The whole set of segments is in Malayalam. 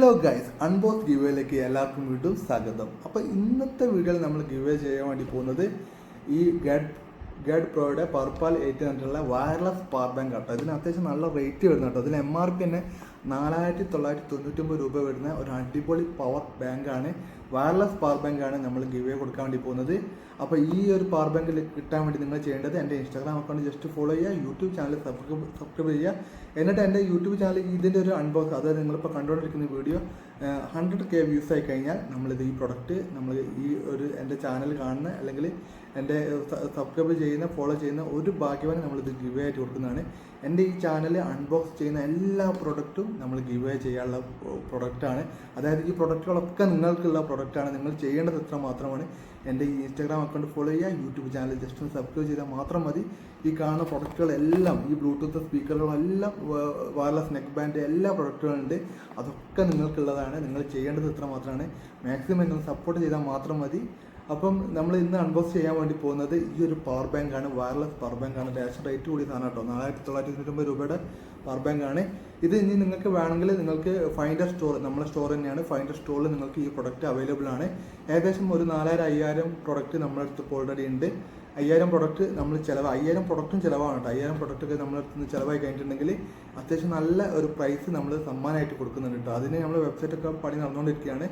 ഹലോ ഗൈസ് അൺബോക്സ് ഗിവേയിലേക്ക് എല്ലാവർക്കും വീണ്ടും സ്വാഗതം. അപ്പോൾ ഇന്നത്തെ വീഡിയോയിൽ നമ്മൾ ഗിവേ ചെയ്യാൻ വേണ്ടി പോകുന്നത് ഈ ഗഡ് ഗഡ് പ്രോയുടെ പർപ്പാൽ എയ്റ്റ് ഹൺഡ്രഡിലെ വയർലെസ് പവർ ബാങ്ക് ആട്ടോ. ഇതിന് അത്യാവശ്യം നല്ല റേറ്റ് വരുന്ന കേട്ടോ. ഇതിന് എം ആർ പി തന്നെ നാലായിരത്തി തൊള്ളായിരത്തി തൊണ്ണൂറ്റൊമ്പത് രൂപ വരുന്ന ഒരു അടിപൊളി പവർ ബാങ്കാണ് വയർലെസ് പവർ ബാങ്കാണ് നമ്മൾ ഗിവ് എ കൊടുക്കാൻ വേണ്ടി പോകുന്നത്. അപ്പോൾ ഈ ഒരു പവർ ബാങ്കിൽ കിട്ടാൻ വേണ്ടി നിങ്ങൾ ചെയ്യേണ്ടത് എന്റെ ഇൻസ്റ്റാഗ്രാം അക്കൗണ്ട് ജസ്റ്റ് ഫോളോ ചെയ്യുക യൂട്യൂബ് ചാനൽ സബ്സ്ക്രൈബ് സബ്സ്ക്രൈബ് ചെയ്യുക. എന്നിട്ട് എന്റെ യൂട്യൂബ് ചാനൽ ഇതിന്റെ ഒരു അൺബോക്സ് അതായത് നിങ്ങളിപ്പോൾ കണ്ടുകൊണ്ടിരിക്കുന്ന വീഡിയോ ഹൺഡ്രഡ് കെ വ്യൂസ് ആയി കഴിഞ്ഞാൽ നമ്മളിത് ഈ പ്രൊഡക്റ്റ് നമ്മൾ ഈ ഒരു എന്റെ ചാനൽ കാണുന്ന അല്ലെങ്കിൽ എന്റെ സബ്സ്ക്രൈബ് ചെയ്യുന്ന ഫോളോ ചെയ്യുന്ന ഒരു ഭാഗ്യവാന് നമ്മളിത് ഗിവ് ആയിട്ട് കൊടുക്കുന്നതാണ്. എന്റെ ഈ ചാനൽ അൺബോക്സ് ചെയ്യുന്ന എല്ലാ പ്രൊഡക്റ്റും നമ്മൾ ഗിവ് ചെയ്യാനുള്ള പ്രൊഡക്റ്റാണ് അതായത് ഈ പ്രൊഡക്റ്റുകളൊക്കെ നിങ്ങൾക്കുള്ള പ്രൊഡക്റ്റാണ് നിങ്ങൾ ചെയ്യേണ്ടത് എത്ര മാത്രമാണ് എന്റെ ഈ ഇൻസ്റ്റാഗ്രാം അക്കൗണ്ട് ഫോളോ ചെയ്യുക യൂട്യൂബ് ചാനൽ ജസ്റ്റ് ഒന്ന് സബ്സ്ക്രൈബ് ചെയ്താൽ മാത്രം മതി. ഈ കാണുന്ന പ്രൊഡക്റ്റുകളെല്ലാം ഈ ബ്ലൂടൂത്ത് സ്പീക്കറുകളെല്ലാം വയർലെസ് നെക്ക് ബാൻഡ് എല്ലാ പ്രൊഡക്റ്റുകളുണ്ട് അതൊക്കെ നിങ്ങൾക്കുള്ളതാണ്. നിങ്ങൾ ചെയ്യേണ്ടത് എത്ര മാത്രമാണ്. മാക്സിമം നിങ്ങൾ സപ്പോർട്ട് ചെയ്താൽ മാത്രം മതി. അപ്പം നമ്മൾ ഇന്ന് അൺബോക്സ് ചെയ്യാൻ വേണ്ടി പോകുന്നത് ഈ ഒരു പവർ ബാങ്കാണ് വയർലെസ് പവർ ബാങ്കാണ് ഡാഷ് റേറ്റ് കൂടി സാധനം കേട്ടോ. നാലായിരത്തി തൊള്ളായിരത്തി തൊണ്ണൂറ്റൊമ്പത് രൂപയുടെ പവർ ബാങ്ക് ആണ്. ഇത് ഇനി നിങ്ങൾക്ക് വേണമെങ്കിൽ നിങ്ങൾക്ക് ഫൈൻഡർ സ്റ്റോർ നമ്മുടെ സ്റ്റോർ തന്നെയാണ്. ഫൈൻഡർ സ്റ്റോറിൽ നിങ്ങൾക്ക് ഈ പ്രൊഡക്റ്റ് അവൈലബിൾ ആണ്. ഏകദേശം ഒരു നാലായിരം അയ്യായിരം പ്രൊഡക്റ്റ് നമ്മുടെ അടുത്ത് ഓൾറെഡി ഉണ്ട്. അയ്യായിരം പ്രൊഡക്റ്റ് നമ്മൾ ചിലവ് അയ്യായിരം പ്രൊഡക്റ്റും ചിലവാണ് കേട്ടോ. അയ്യായിരം പ്രൊഡക്റ്റ് ഒക്കെ അടുത്ത് നിന്ന് ചിലവായി കഴിഞ്ഞിട്ടുണ്ടെങ്കിൽ അത്യാവശ്യം നല്ല ഒരു പ്രൈസ് നമ്മൾ സമ്മാനമായിട്ട് കൊടുക്കുന്നുണ്ട് കേട്ടോ. അതിന് നമ്മൾ വെബ്സൈറ്റൊക്കെ പണി നടന്നുകൊണ്ടിരിക്കുകയാണ്.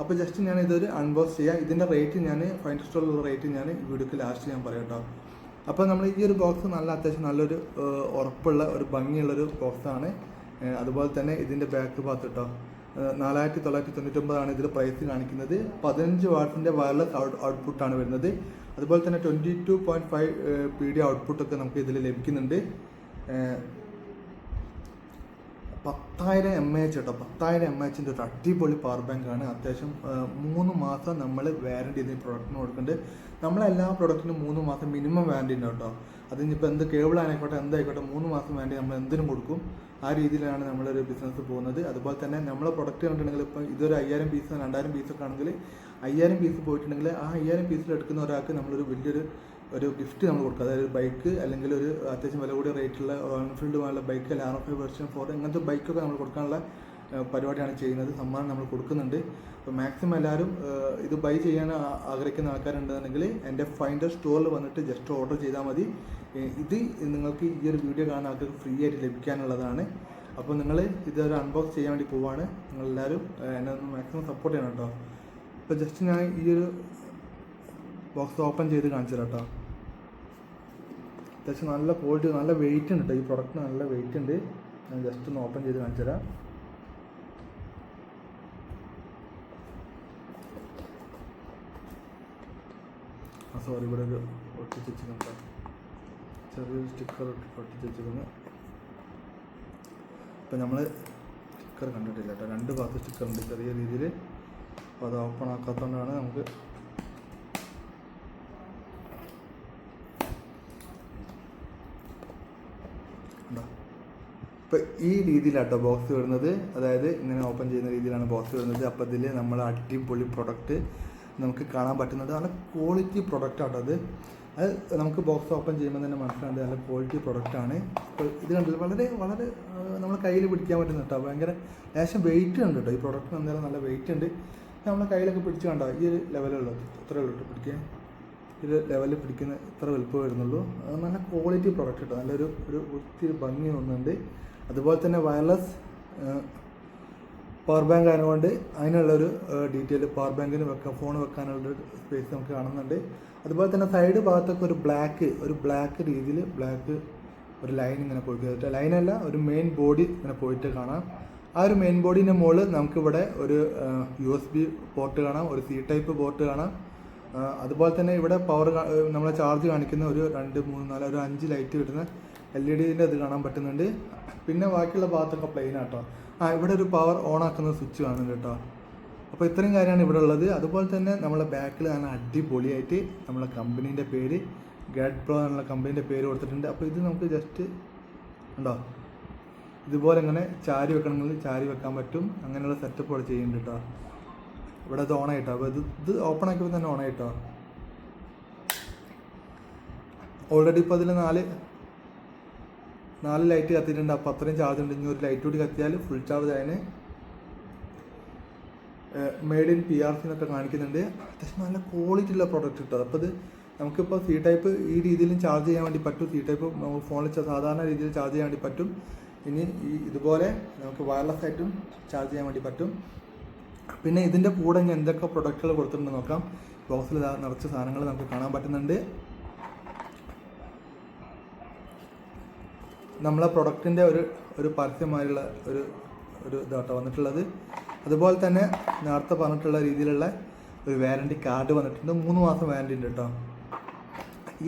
അപ്പോൾ ജസ്റ്റ് ഞാൻ ഇതൊരു അൺബോക്സ് ചെയ്യാം. ഇതിന്റെ റേറ്റ് ഞാൻ ഫൈൻഡർ സ്റ്റോറിലുള്ള റേറ്റ് ഞാൻ വീഡിയോക്ക് ലാസ്റ്റ് ഞാൻ പറയാം കേട്ടോ. അപ്പോൾ നമ്മൾ ഈ ഒരു ബോക്സ് നല്ല അത്യാവശ്യം നല്ലൊരു ഉറപ്പുള്ള ഒരു ഭംഗിയുള്ളൊരു ബോക്സാണ് അതുപോലെ തന്നെ ഇതിന്റെ ബാക്ക് ഭാഗത്ത് കേട്ടോ നാലായിരത്തി തൊള്ളായിരത്തി തൊണ്ണൂറ്റൊമ്പതാണ് ഇതിൽ പ്രൈസ് കാണിക്കുന്നത്. പതിനഞ്ച് വാട്ടിന്റെ വയർലെസ് ഔട്ട് ഔട്ട്പുട്ടാണ് വരുന്നത്. അതുപോലെ തന്നെ twenty two point five P D ഔട്ട്പുട്ടൊക്കെ നമുക്ക് ഇതിൽ ലഭിക്കുന്നുണ്ട്. പത്തായിരം എം എച്ച് കേട്ടോ പത്തായിരം എം എച്ചിന്റെ ഒരു അടിപൊളി പവർ ബാങ്കാണ് അത്യാവശ്യം മൂന്ന് മാസം നമ്മൾ വാരണ്ടി ഇതിന് പ്രൊഡക്റ്റിന് കൊടുക്കുന്നുണ്ട് നമ്മളെല്ലാ പ്രൊഡക്റ്റിനും മൂന്ന് മാസം മിനിമം വാരണ്ടി ഉണ്ട് കേട്ടോ. അതിനിപ്പോൾ എന്ത് കേബിൾ ആയിക്കോട്ടെ എന്തായിക്കോട്ടെ മൂന്ന് മാസം വേണ്ടി നമ്മൾ എന്തിനും കൊടുക്കും. ആ രീതിയിലാണ് നമ്മളൊരു ബിസിനസ് പോകുന്നത്. അതുപോലെ തന്നെ നമ്മളെ പ്രൊഡക്റ്റ് കണ്ടിട്ടുണ്ടെങ്കിൽ ഇപ്പോൾ ഇതൊരു അയ്യായിരം പീസ് രണ്ടായിരം പീസൊക്കെ ആണെങ്കിൽ അയ്യായിരം പീസ് പോയിട്ടുണ്ടെങ്കിൽ ആ അയ്യായിരം പീസിൽ എടുക്കുന്ന ഒരാൾക്ക് നമ്മളൊരു വലിയൊരു ഒരു ഗിഫ്റ്റ് നമ്മൾ കൊടുക്കുക അതായത് ബൈക്ക് അല്ലെങ്കിൽ ഒരു അത്യാവശ്യം വില കൂടിയ റേറ്റുള്ള എൻഫീൽഡ് പോലുള്ള ബൈക്ക് അല്ലെങ്കിൽ ആർ ഐ വെർഷൻ ഫോർ ഇങ്ങനത്തെ ബൈക്കൊക്കെ നമ്മൾ കൊടുക്കാനുള്ള പരിപാടിയാണ് ചെയ്യുന്നത്. സമ്മാനം നമ്മൾ കൊടുക്കുന്നുണ്ട്. അപ്പോൾ മാക്സിമം എല്ലാവരും ഇത് ബൈ ചെയ്യാൻ ആഗ്രഹിക്കുന്ന ആൾക്കാരുണ്ടെന്നുണ്ടെങ്കിൽ എന്റെ ഫൈൻഡർ സ്റ്റോറിൽ വന്നിട്ട് ജസ്റ്റ് ഓർഡർ ചെയ്താൽ മതി. ഇത് നിങ്ങൾക്ക് ഈ ഒരു വീഡിയോ കാണുന്ന ആൾക്കാർക്ക് ഫ്രീ ആയിട്ട് ലഭിക്കാനുള്ളതാണ്. അപ്പോൾ നിങ്ങൾ ഇതൊരു അൺബോക്സ് ചെയ്യാൻ വേണ്ടി പോവാണ്. നിങ്ങളെല്ലാവരും എന്നെ ഒന്ന് മാക്സിമം സപ്പോർട്ട് ചെയ്യണം കേട്ടോ. അപ്പോൾ ജസ്റ്റ് ഞാൻ ഈ ഒരു ബോക്സ് ഓപ്പൺ ചെയ്ത് കാണിച്ചു തരാം കേട്ടോ. അത്യാവശ്യം നല്ല ക്വാളിറ്റി നല്ല വെയിറ്റ് ഉണ്ട് കേട്ടോ ഈ പ്രൊഡക്റ്റിന് നല്ല വെയിറ്റ് ഉണ്ട്. ഞാൻ ജസ്റ്റ് ഒന്ന് ഓപ്പൺ ചെയ്ത് കാണിച്ചു തരാം. ആ സോറി ഇവിടെ ഒരു ഒട്ടിച്ച് വെച്ചിട്ടുണ്ട് ചെറിയൊരു സ്റ്റിക്കർ ഒട്ടിച്ച് വെച്ചിരുന്നു ഇപ്പം നമ്മൾ സ്റ്റിക്കർ കണ്ടിട്ടില്ല കേട്ടോ രണ്ട് ഭാഗത്ത് സ്റ്റിക്കർ ഉണ്ട് ചെറിയ രീതിയിൽ അപ്പോൾ അത് ഓപ്പൺ ആക്കാത്തതുകൊണ്ടാണ് നമുക്ക് ഇപ്പം ഈ രീതിയിലാട്ടോ ബോക്സ് വരുന്നത് അതായത് ഇങ്ങനെ ഓപ്പൺ ചെയ്യുന്ന രീതിയിലാണ് ബോക്സ് വരുന്നത് അപ്പോൾ ഇതിൽ നമ്മൾ അടിപൊളി പ്രൊഡക്റ്റ് നമുക്ക് കാണാൻ പറ്റുന്നത് നല്ല ക്വാളിറ്റി പ്രൊഡക്റ്റ് ആട്ടോ അത്. അത് നമുക്ക് ബോക്സ് ഓപ്പൺ ചെയ്യുമ്പോൾ തന്നെ മനസ്സിലാണ്ട് നല്ല ക്വാളിറ്റി പ്രൊഡക്റ്റാണ് അപ്പോൾ ഇത് കണ്ടില്ല വളരെ വളരെ നമ്മൾ കയ്യിൽ പിടിക്കാൻ പറ്റുന്ന കേട്ടോ. ഭയങ്കര ലേശം വെയിറ്റ് ഉണ്ട് കേട്ടോ. ഈ പ്രൊഡക്റ്റിന് എന്തായാലും നല്ല വെയിറ്റ് ഉണ്ട്. നമ്മളെ കയ്യിലൊക്കെ പിടിച്ച് കണ്ടോ? ഈ ഒരു ലെവലുള്ളൂ ഇത്രയേ ഉള്ളൂ പിടിക്കാൻ. ഇത് ലെവലിൽ പിടിക്കുന്ന ഇത്ര വലുപ്പം വരുന്നുള്ളൂ. നല്ല ക്വാളിറ്റി പ്രൊഡക്റ്റ് കേട്ടോ. നല്ലൊരു ഒരു ഒത്തിരി ഭംഗി ഒന്നുണ്ട് അതുപോലെ തന്നെ വയർലെസ് പവർ ബാങ്ക് ആയതുകൊണ്ട് അതിനുള്ളൊരു ഡീറ്റെയിൽ പവർ ബാങ്കിന് വെക്കാൻ ഫോൺ വെക്കാനുള്ളൊരു സ്പേസ് നമുക്ക് കാണുന്നുണ്ട്. അതുപോലെ തന്നെ സൈഡ് ഭാഗത്തൊക്കെ ഒരു ബ്ലാക്ക് ഒരു ബ്ലാക്ക് രീതിയിൽ ബ്ലാക്ക് ഒരു ലൈൻ ഇങ്ങനെ പോയിട്ട് ലൈനല്ല ഒരു മെയിൻ ബോഡി ഇങ്ങനെ പോയിട്ട് കാണാം. ആ ഒരു മെയിൻ ബോഡീന്റെ മുകളിൽ നമുക്കിവിടെ ഒരു യു എസ് ബി പോർട്ട് കാണാം ഒരു സി ടൈപ്പ് പോർട്ട് കാണാം. അതുപോലെ തന്നെ ഇവിടെ പവർ നമ്മളെ ചാർജ് കാണിക്കുന്ന ഒരു രണ്ട് മൂന്ന് നാല് ഒരു അഞ്ച് ലൈറ്റ് വരുന്ന എൽ ഇ ഡിന്റെ ഇത് കാണാൻ പറ്റുന്നുണ്ട്. പിന്നെ ബാക്കിയുള്ള ഭാഗത്തൊക്കെ പ്ലെയിൻ ആട്ടോ. ആ ഇവിടെ ഒരു പവർ ഓൺ ആക്കുന്ന സ്വിച്ച് കാണുന്നുണ്ട് കേട്ടോ. അപ്പോൾ ഇത്രയും കാര്യമാണ് ഇവിടെ ഉള്ളത്. അതുപോലെ തന്നെ നമ്മളെ ബാക്കിൽ നല്ല അടിപൊളിയായിട്ട് നമ്മളെ കമ്പനീന്റെ പേര് ഗഡ് പ്രോ എന്നുള്ള കമ്പനീന്റെ പേര് കൊടുത്തിട്ടുണ്ട്. അപ്പോൾ ഇത് നമുക്ക് ജസ്റ്റ് ഉണ്ടോ ഇതുപോലെ ഇങ്ങനെ ചാരി വെക്കണമെങ്കിൽ ചാരി വെക്കാൻ പറ്റും. അങ്ങനെയുള്ള സെറ്റപ്പ് ഇവിടെ ചെയ്യുന്നുണ്ട് കേട്ടോ. ഇവിടെ ഇത് ഓണായിട്ടോ അപ്പോൾ ഇത് ഇത് ഓപ്പൺ ആക്കിയപ്പോൾ തന്നെ ഓണായിട്ടോ ഓൾറെഡി ഇപ്പോൾ അതിൽ നാല് നാല് ലൈറ്റ് കത്തിയിട്ടുണ്ട്. അപ്പോൾ അത്രയും ചാർജ് ഉണ്ട്. ഇനി ഒരു ലൈറ്റ് കൂടി കത്തിയാൽ ഫുൾ ചാർജ് ആയതിന് made in P R C എന്നൊക്കെ കാണിക്കുന്നുണ്ട്. അത്യാവശ്യം നല്ല ക്വാളിറ്റി ഉള്ള പ്രോഡക്റ്റ് കിട്ടും. അപ്പോൾ ഇത് നമുക്കിപ്പോൾ സി ടൈപ്പ് ഈ രീതിയിലും ചാർജ് ചെയ്യാൻ വേണ്ടി പറ്റും. സി ടൈപ്പ് ഫോണിൽ സാധാരണ രീതിയിൽ ചാർജ് ചെയ്യാൻ വേണ്ടി പറ്റും. ഇനി ഈ ഇതുപോലെ നമുക്ക് വയർലെസ് ആയിട്ടും ചാർജ് ചെയ്യാൻ വേണ്ടി പറ്റും. പിന്നെ ഇതിന്റെ കൂടെ ഞാൻ എന്തൊക്കെ പ്രൊഡക്റ്റുകൾ കൊടുത്തിട്ടുണ്ട് നോക്കാം. ബോക്സിൽ നിറച്ച സാധനങ്ങൾ നമുക്ക് കാണാൻ പറ്റുന്നുണ്ട്. നമ്മളെ പ്രൊഡക്റ്റിന്റെ ഒരു ഒരു പരസ്യമായുള്ള ഒരു ഒരു ഇതാട്ടോ വന്നിട്ടുള്ളത്. അതുപോലെ തന്നെ നേരത്തെ പറഞ്ഞിട്ടുള്ള രീതിയിലുള്ള ഒരു വാറണ്ടി കാർഡ് വന്നിട്ടുണ്ട്. മൂന്ന് മാസം വാറണ്ടി ഉണ്ട് കേട്ടോ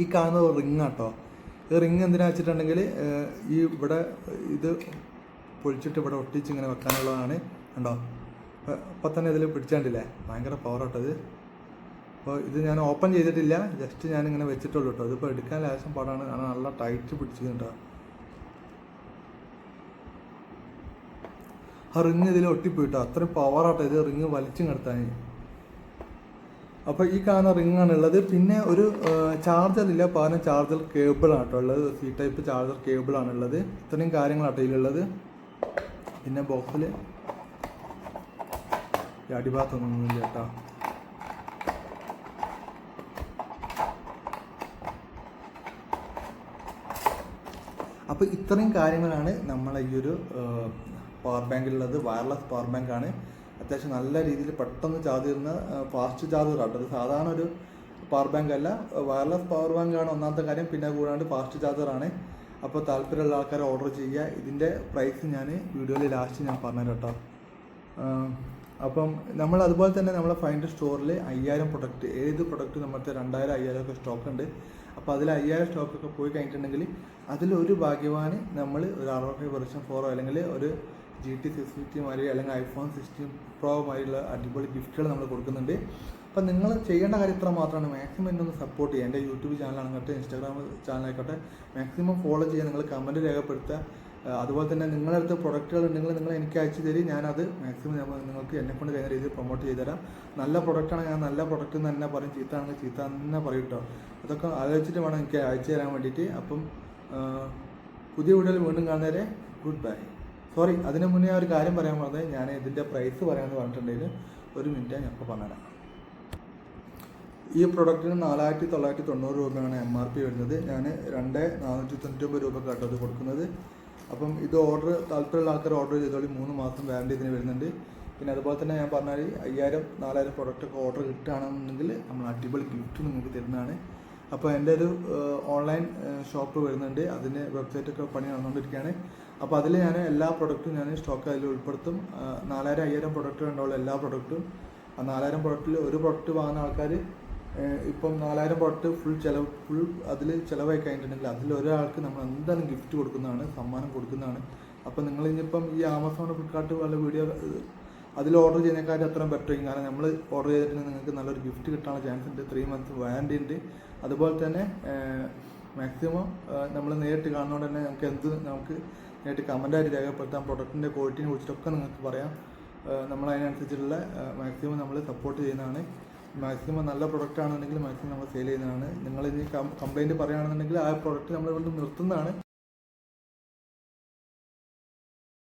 ഈ കാണുന്നത് റിങ് ആട്ടോ. ഈ റിങ് എന്തിനാ വെച്ചിട്ടുണ്ടെങ്കിൽ ഈ ഇവിടെ ഇത് പൊളിച്ചിട്ട് ഇവിടെ ഒട്ടിച്ച് ഇങ്ങനെ വെക്കാനുള്ളതാണ് കണ്ടോ? അപ്പം തന്നെ ഇതിൽ പിടിച്ചാണ്ടില്ലേ? ഭയങ്കര ഇത്. അപ്പോൾ ഇത് ഞാൻ ഓപ്പൺ ചെയ്തിട്ടില്ല. ജസ്റ്റ് ഞാൻ ഇങ്ങനെ വെച്ചിട്ടുള്ളൂ കേട്ടോ ഇതിപ്പോൾ എടുക്കാൻ ലാശം പാടാണ്. കാരണം നല്ല ടൈറ്റ് പിടിച്ചിട്ടുണ്ടോ ആ റിങ് ഇതിൽ ഒട്ടിപ്പോയിട്ടോ? അത്രയും പവറാട്ടോ ഇത് റിങ് വലിച്ചു കിടത്താൻ അപ്പോൾ ഈ കാണുന്ന റിങ്ങാണ് ഉള്ളത്. പിന്നെ ഒരു ചാർജർ ഇല്ല. പകരം ചാർജർ കേബിൾ ആട്ടോ ഉള്ളത്. സി ടൈപ്പ് ചാർജർ കേബിൾ ആണ് ഉള്ളത്. ഇത്രയും കാര്യങ്ങളാട്ടോ ഇതിലുള്ളത്. പിന്നെ ബോക്സിൽ അടിഭാഗത്തൊന്നുമില്ല കേട്ടോ. അപ്പോൾ ഇത്രയും കാര്യങ്ങളാണ് നമ്മളെ ഈ ഒരു പവർ ബാങ്കിലുള്ളത് വയർലെസ് പവർ ബാങ്ക് ആണ്. അത്യാവശ്യം നല്ല രീതിയിൽ പെട്ടെന്ന് ചാർജ് ചെയ്യുന്ന ഫാസ്റ്റ് ചാർജ് ആട്ടോ അത് സാധാരണ ഒരു പവർ ബാങ്ക് അല്ല. വയർലെസ് പവർ ബാങ്ക് ആണ് ഒന്നാമത്തെ കാര്യം. പിന്നെ കൂടാണ്ട് ഫാസ്റ്റ് ചാർജറാണ് അപ്പോൾ താല്പര്യമുള്ള ആൾക്കാർ ഓർഡർ ചെയ്യുക. ഇതിന്റെ പ്രൈസ് ഞാൻ വീഡിയോയിൽ ലാസ്റ്റ് ഞാൻ പറഞ്ഞു കേട്ടോ. അപ്പം നമ്മൾ അതുപോലെ തന്നെ നമ്മളെ ഫൈൻഡ് സ്റ്റോറിൽ അയ്യായിരം പ്രൊഡക്റ്റ് ഏത് പ്രൊഡക്റ്റ് നമ്മുടെ രണ്ടായിരം അയ്യായിരം ഒക്കെ സ്റ്റോക്ക് ഉണ്ട്. അപ്പോൾ അതിൽ അയ്യായിരം സ്റ്റോക്കൊക്കെ പോയി കഴിഞ്ഞിട്ടുണ്ടെങ്കിൽ അതിലൊരു ഭാഗ്യവാന് നമ്മൾ ഒരു അറുപത് വെർഷൻ ഫോറോ അല്ലെങ്കിൽ ഒരു ജി ടി സിക്സ് ഫിഫ്റ്റി മാതിരി അല്ലെങ്കിൽ ഐഫോൺ സിക്സ്റ്റീൻ പ്രോ മാതിരിയുള്ള അടിപൊളി ഗിഫ്റ്റുകൾ നമ്മൾ കൊടുക്കുന്നുണ്ട്. അപ്പം നിങ്ങൾ ചെയ്യേണ്ട കാര്യം ഇത്ര മാത്രമാണ്. മാക്സിമം എന്നെ ഒന്ന് സപ്പോർട്ട് ചെയ്യുക. എന്റെ യൂട്യൂബ് ചാനലാണെങ്കട്ടെ ഇൻസ്റ്റാഗ്രാം ചാനലായിക്കോട്ടെ മാക്സിമം ഫോളോ ചെയ്യുക. നിങ്ങൾ കമന്റ് രേഖപ്പെടുത്തുക. അതുപോലെ തന്നെ നിങ്ങളുടെ അടുത്ത് പ്രൊഡക്റ്റുകൾ ഉണ്ടെങ്കിൽ നിങ്ങൾ എനിക്ക് അയച്ചു തരും. ഞാനത് മാക്സിമം നിങ്ങൾക്ക് എന്നെ കൊണ്ട് കഴിയുന്ന രീതിയിൽ പ്രൊമോട്ട് ചെയ്തു തരാം. നല്ല പ്രൊഡക്റ്റാണ് ഞാൻ നല്ല പ്രൊഡക്റ്റ് എന്ന് തന്നെ പറയും. ചീത്ത ആണെങ്കിൽ ചീത്ത തന്നെ പറയും കേട്ടോ അതൊക്കെ ആലോചിച്ചിട്ട് വേണം എനിക്ക് അയച്ചു തരാൻ വേണ്ടിയിട്ട്. അപ്പം പുതിയ വീഡിയോയിൽ വീണ്ടും കാണുന്നവരെ ഗുഡ് ബൈ സോറി അതിനു മുന്നേ ഒരു കാര്യം പറയാൻ പറഞ്ഞത് ഞാൻ ഇതിന്റെ പ്രൈസ് പറയാമെന്ന് പറഞ്ഞിട്ടുണ്ടെങ്കിൽ ഒരു മിനിറ്റ് ഞാൻ ഇപ്പോൾ പറഞ്ഞുതരാം. ഈ പ്രൊഡക്റ്റിന് നാലായിരത്തി തൊള്ളായിരത്തി തൊണ്ണൂറ് രൂപയാണ് എം ആർ പി വരുന്നത്. ഞാൻ രണ്ട് നാനൂറ്റി തൊണ്ണൂറ്റൊമ്പത് രൂപ കേട്ടോ ഇത് കൊടുക്കുന്നത്. അപ്പം ഇത് ഓർഡർ താല്പര്യമുള്ള ആൾക്കാർ ഓർഡർ ചെയ്തോളി. മൂന്ന് മാസം വാറണ്ടി ഇതിന് വരുന്നുണ്ട്. പിന്നെ അതുപോലെ തന്നെ ഞാൻ പറഞ്ഞാൽ അയ്യായിരം നാലായിരം പ്രൊഡക്റ്റ് ഒക്കെ ഓർഡർ കിട്ടുകയാണെന്നുണ്ടെങ്കിൽ നമ്മൾ അടിപൊളി ഗിഫ്റ്റ് നിങ്ങൾക്ക് തരുന്നതാണ്. അപ്പോൾ എന്റെ ഒരു ഓൺലൈൻ ഷോപ്പ് വരുന്നുണ്ട്. അതിന് വെബ്സൈറ്റൊക്കെ പണി നടന്നുകൊണ്ടിരിക്കുകയാണ്. അപ്പോൾ അതിൽ ഞാൻ എല്ലാ പ്രൊഡക്റ്റും ഞാൻ സ്റ്റോക്ക് അതിൽ ഉൾപ്പെടുത്തും. നാലായിരം അയ്യായിരം പ്രൊഡക്റ്റ് ഉണ്ടാവുള്ള എല്ലാ പ്രൊഡക്റ്റും ആ നാലായിരം പ്രൊഡക്റ്റിൽ ഒരു പ്രൊഡക്റ്റ് വാങ്ങുന്ന ആൾക്കാർ ഇപ്പം നാലായിരം പ്രൊഡക്റ്റ് ഫുൾ ചിലവ് ഫുൾ അതിൽ ചിലവായി കഴിഞ്ഞിട്ടുണ്ടെങ്കിൽ അതിൽ ഒരാൾക്ക് നമ്മൾ എന്തായാലും ഗിഫ്റ്റ് കൊടുക്കുന്നതാണ് സമ്മാനം കൊടുക്കുന്നതാണ്. അപ്പോൾ നിങ്ങൾ ഇനിയിപ്പം ഈ ആമസോൺ ഫ്ലിപ്കാർട്ട് വല്ല വീഡിയോ അതിൽ ഓർഡർ ചെയ്യുന്നതിനെക്കാട്ടും അത്രയും ബെറ്റർ കാരണം നമ്മൾ ഓർഡർ ചെയ്തിട്ടുണ്ടെങ്കിൽ നിങ്ങൾക്ക് നല്ലൊരു ഗിഫ്റ്റ് കിട്ടാനുള്ള ചാൻസ് ഉണ്ട്. ത്രീ മന്ത്സ് വാറണ്ടി ഉണ്ട്. അതുപോലെ തന്നെ മാക്സിമം നമ്മൾ നേരിട്ട് കാണുന്നതുകൊണ്ട് തന്നെ നമുക്ക് എന്ത് നമുക്ക് നേരിട്ട് കമന്റായിട്ട് രേഖപ്പെടുത്താം. പ്രൊഡക്റ്റിന്റെ ക്വാളിറ്റിനെ കുറിച്ചിട്ടൊക്കെ നിങ്ങൾക്ക് പറയാം. നമ്മൾ അതിനനുസരിച്ചുള്ള മാക്സിമം നമ്മൾ സപ്പോർട്ട് ചെയ്യുന്നതാണ്. മാക്സിമം നല്ല പ്രൊഡക്റ്റ് ആണെന്നുണ്ടെങ്കിൽ മാക്സിമം നമ്മൾ സെയിൽ ചെയ്യുന്നതാണ്. നിങ്ങൾ ഇനി കംപ്ലൈന്റ് പറയുകയാണെന്നുണ്ടെങ്കിൽ ആ പ്രൊഡക്റ്റ് നമ്മൾ ഇവിടെ നിർത്തുന്നതാണ്.